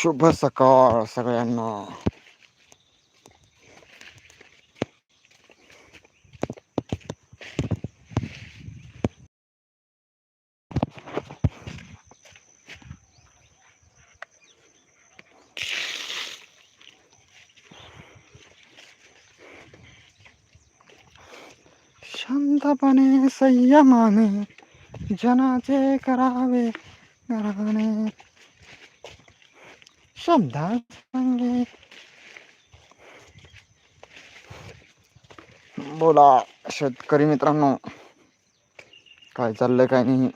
शुभ सकाळ सगळ्यांना. शांतपणे संयमाने जनाचे करावे घराणे शब्दात संगे बोला शेतकरी मित्रांनो काय चाललंय काय नाही.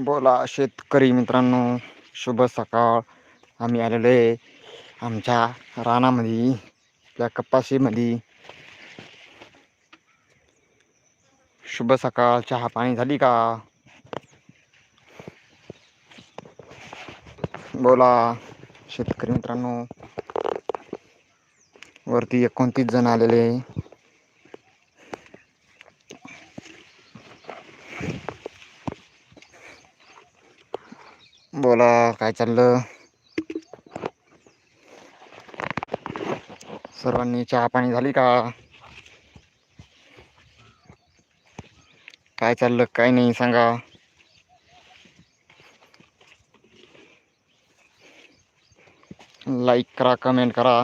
बोला शेतकरी मित्रांनो शुभ सकाळ. आम्ही आलेलो आहे आमच्या रानामध्ये त्या कपाशीमध्ये. शुभ सकाळ. चहा पाणी झाली का? बोला शेतकरी मित्रांनो. वरती एकोणतीस जण आलेले बोला काय चाललं? सर्वांनी चहा पाणी झाली का? काय चाललं काय नाही सांगा. लाईक करा कमेंट करा.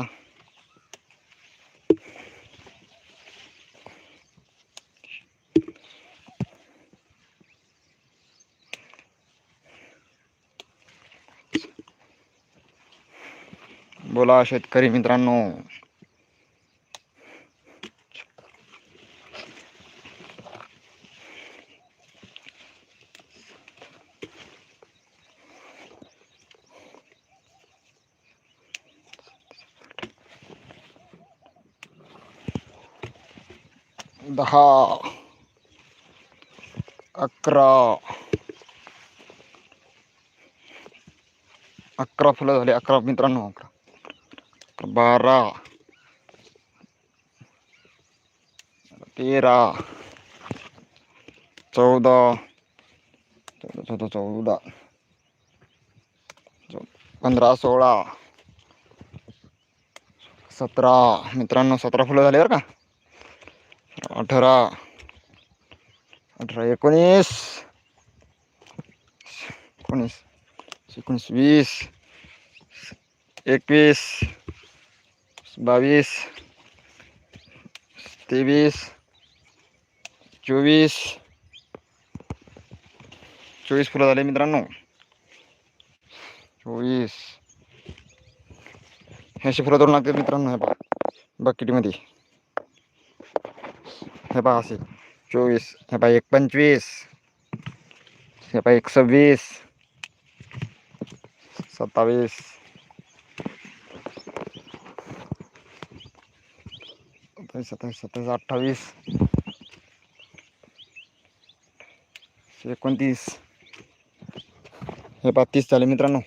बोला शेतकरी मित्रांनो. दहा अकरा अकरा फुलं झाली अकरा मित्रांनो. अकरा बारा. तेरा. चौदा. चौदा चौदा चौदा. चौ- पंधरा सोळा. सतरा. मित्रांनो सतरा फुलं झाली बरं का? अठरा. अठरा एकोणीस. एकोणीस. एकोणीस वीस. एकवीस. बावीस तेवीस, चोवीस चोवीस फुलं झाले मित्रांनो. चोवीस. हे अशी फुलं धरून लागतात मित्रांनो, हे पहा हे पहा असे, चोवीस, हे पहा एक पंचवीस, हे पहा एक सव्वीस, सत्तावीस सत्तावीस सत्तावीस सत्तावीस अठ्ठावीस. एकोणतीस. हे बत्तीस झाले मित्रांनो.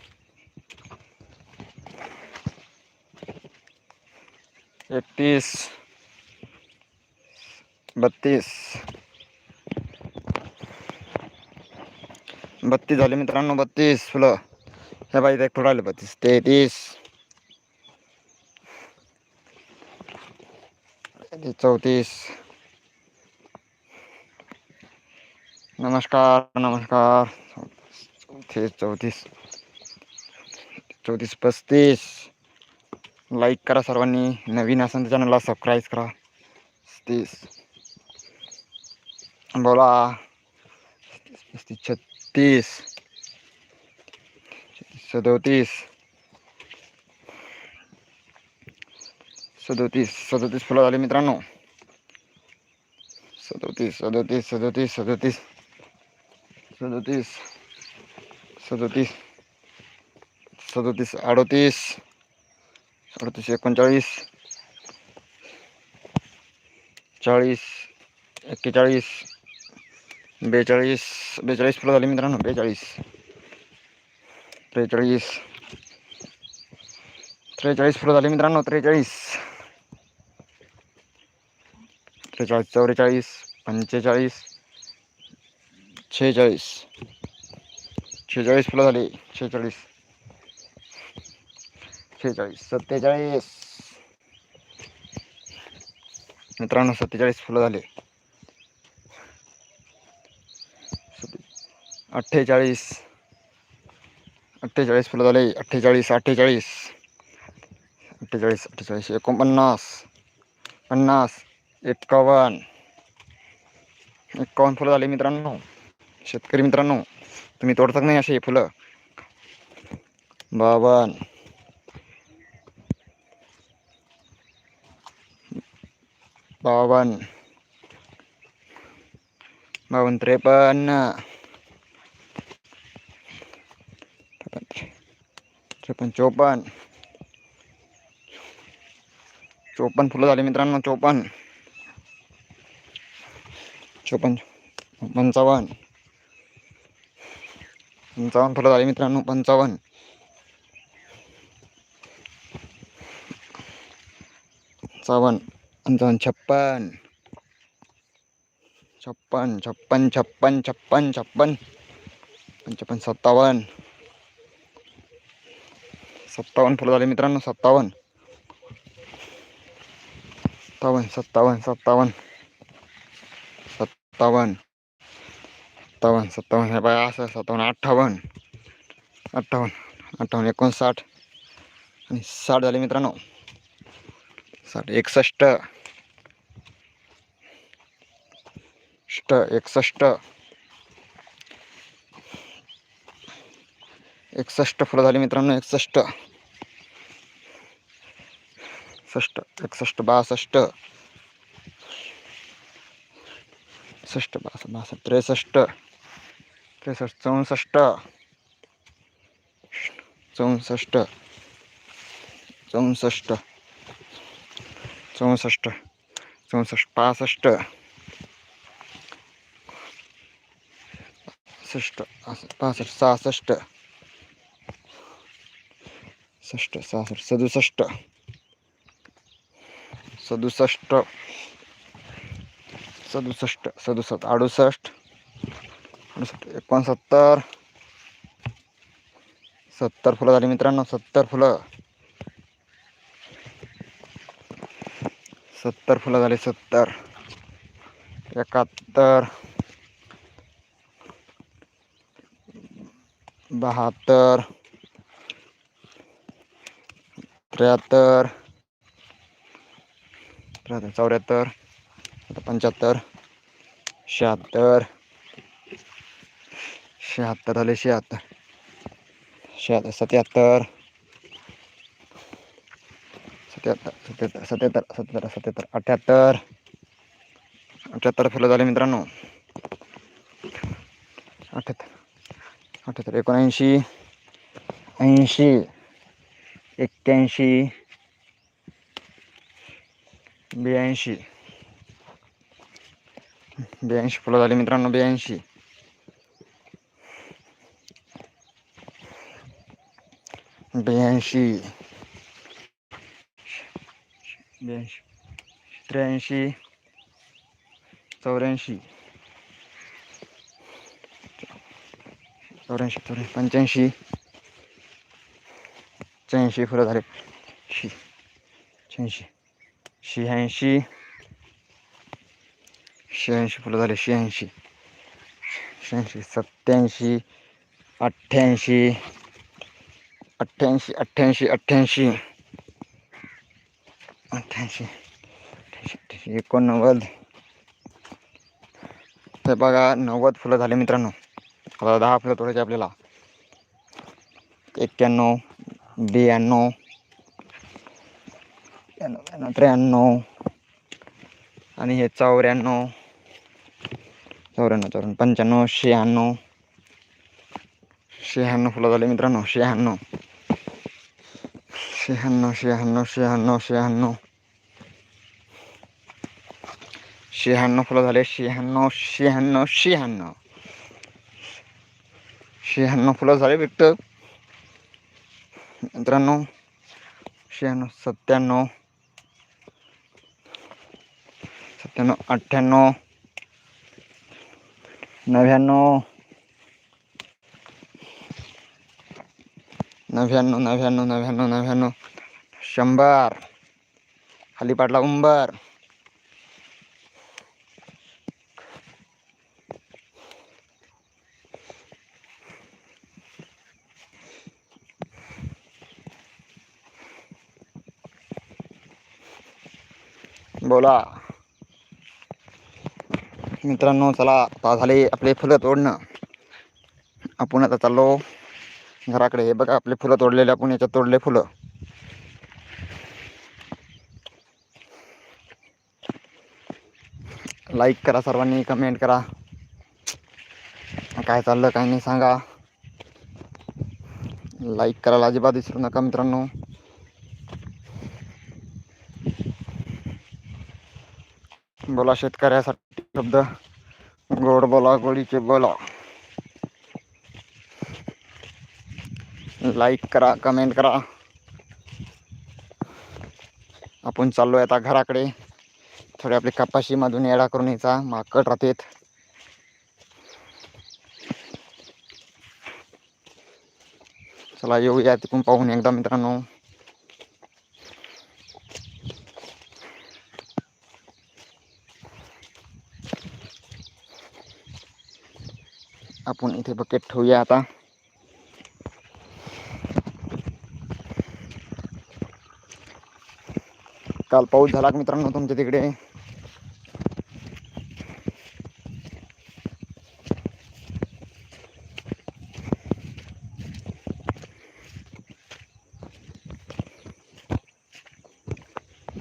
एकतीस. बत्तीस. बत्तीस झाले मित्रांनो बत्तीस फुलं. हे बाई एक फुलं आले बत्तीस तेहतीस. चौतीस. नमस्कार नमस्कार. चौतीस चौतीस. चौतीस पस्तीस. लाईक करा सर्वांनी. नवीन असेल तर चॅनलला सबस्क्राईब करा. तीस बोला. पस्तीस छत्तीस सदोतीस. सदोतीस सदोतीस फुलं झाली मित्रांनो. सदोतीस सदोतीस सदोतीस सदोतीस. सदोतीस सदोतीस सदोतीस अडोतीस अडतीस एकोणचाळीस चाळीस एक्केचाळीस बेचाळीस बेचाळीस फुलं झाली मित्रांनो बेचाळीस त्रेचाळीस त्रेचाळीस फुलं झाली मित्रांनो त्रेचाळीस. त्रेचाळीस चौवेचाळीस पंचेचाळीस शेहेचाळीस शेहेचाळीस फुलं झाली. शेहेचाळीस शेहेचाळीस सत्तेचाळीस. मित्रांनो, सत्तेचाळीस फुलं झाले. अठ्ठेचाळीस. अठ्ठेचाळीस फुलं झाले. अठ्ठेचाळीस अठ्ठेचाळीस. अठ्ठेचाळीस अठ्ठेचाळीस, एकोणपन्नास. पन्नास. एक्कावन्न एक्कावन्न फुलं झाले मित्रांनो. शेतकरी मित्रांनो तुम्ही तोडतात नाही असे फुलं? बावन्न बावन्न बावन्न त्रेपन्न. त्रेपन्न चोपन्न. चोपन्न फुलं झाले मित्रांनो चोपन्न. चोपन्न पंचावन्न पंचावन्न फुलं झाली मित्रांनो पंचावन्न पंचावन्न पंचावन्न छप्पन छप्पन छप्पन छप्पन छप्पन छप्पन पंचावन्न सत्तावन्न सत्तावन्न फुलं झाले मित्रांनो सत्तावन्न सत्तावन्न सत्तावन्न सत्तावन्न सत्तावन्न सत्तावन्न सत्तावन्न हे बाय असं सत्तावन्न अठ्ठावन्न अठ्ठावन्न अठ्ठावन्न एकोणसाठ। आणि साठ झाले मित्रांनो. साठ, एकसष्ट. ष्ट एकसष्ट. एकसष्ट फुलं झाली मित्रांनो, एकसष्ट. सष्ट एकसष्ट, बासष्ट. सष्ट बासष्ट बासष्ट त्रेसष्ट. त्रेसष्ट चौसष्ट. चौसष्ट. चौसष्ट. चौसष्ट. चौसष्ट पासष्ट. सष्ट पासष्ट सहासष्ट. षष्ट सहासष्ट सदुसष्ट. सदुसष्ट. सदुसष्ट सदुसष्ट अडुसष्ट अडुसष्ट एकोणसत्तर सत्तर फुलं झाली मित्रांनो सत्तर फुलं. सत्तर फुलं झाली सत्तर. एकाहत्तर. बहात्तर. त्र्याहत्तर. त्र्याहत्तर चौऱ्याहत्तर. आता पंच्याहत्तर शहात्तर शहात्तर झाले शहात्तर. शहात्तर सत्याहत्तर. सत्याहत्तर सत्याहत्तर सत्याहत्तर सत्याहत्तर सत्याहत्तर अठ्याहत्तर. अठ्याहत्तर फुलं झाले मित्रांनो. अठ्याहत्तर अठ्याहत्तर एकोणऐंशी ऐंशी एक्क्याऐंशी ब्याऐंशी. ब्याऐंशी फुलं झाली मित्रांनो ब्याऐंशी. ब्याऐंशी. ब्याऐंशी. त्र्याऐंशी. चौऱ्याऐंशी. चौऱ्याऐंशी चौऱ्याऐंशी. पंच्याऐंशी. शहाऐंशी फुलं झाले. शहाऐंशी. शहाऐंशी. शहाऐंशी फुलं झाले शहाऐंशी. शहाऐंशी सत्याऐंशी अठ्ठ्याऐंशी. अठ्ठ्याऐंशी अठ्ठ्याऐंशी अठ्ठ्याऐंशी. अठ्ठ्याऐंशी अठ्ठ्याऐंशी अठ्ठ्याऐंशी. एकोणनव्वद. हे बघा नव्वद फुलं झाले मित्रांनो. आता दहा फुलं तोडायचे आपल्याला. एक्क्याण्णव ब्याण्णव त्र्याण्णव. आणि हे चौऱ्याण्णव. चौऱ्याण्णव चौऱ्याण्णव पंच्याण्णव शहाण्णव शहाण्णव फुलं झाले मित्रांनो शहाण्णव शहाण्णव शहाण्णव शहाण्णव शहाण्णव शहाण्णव फुलं झाले शहाण्णव शहाण्णव शहाण्णव शहाण्णव फुलं झाले बिट्ट मित्रांनो शहाण्णव सत्त्याण्णव सत्त्याण्णव अठ्ठ्याण्णव नव्याण्णव. नव्याण्णव नव्याण्णव नव्याण्णव नव्याण्णव. शंभर. खाली पाडला उंबर. बोला. मित्रांनो चला आता झाले आपले फुलं तोडणं. आपण आता चाललो घराकडे. हे बघा आपले फुलं तोडलेले आपण याच्यात तोडले फुलं. लाईक करा सर्वांनी कमेंट करा. काय चाललं काय नाही सांगा. लाईक करायला अजिबात विसरू नका मित्रांनो. बोला शेतकऱ्यासाठी. शब्द. गोड बोला गोडीचे बोला. लाईक करा कमेंट करा. आपण चाललोय आता घराकडे. थोडे आपली कपाशीमधून येडा करून यायचा माकड राहतेत. चला येऊया तिकून पाहून एकदा मित्रांनो. आपण इथे बकेट ठेवूया आता काल पाऊस झाला मित्रांनो तुमच्या तिकडे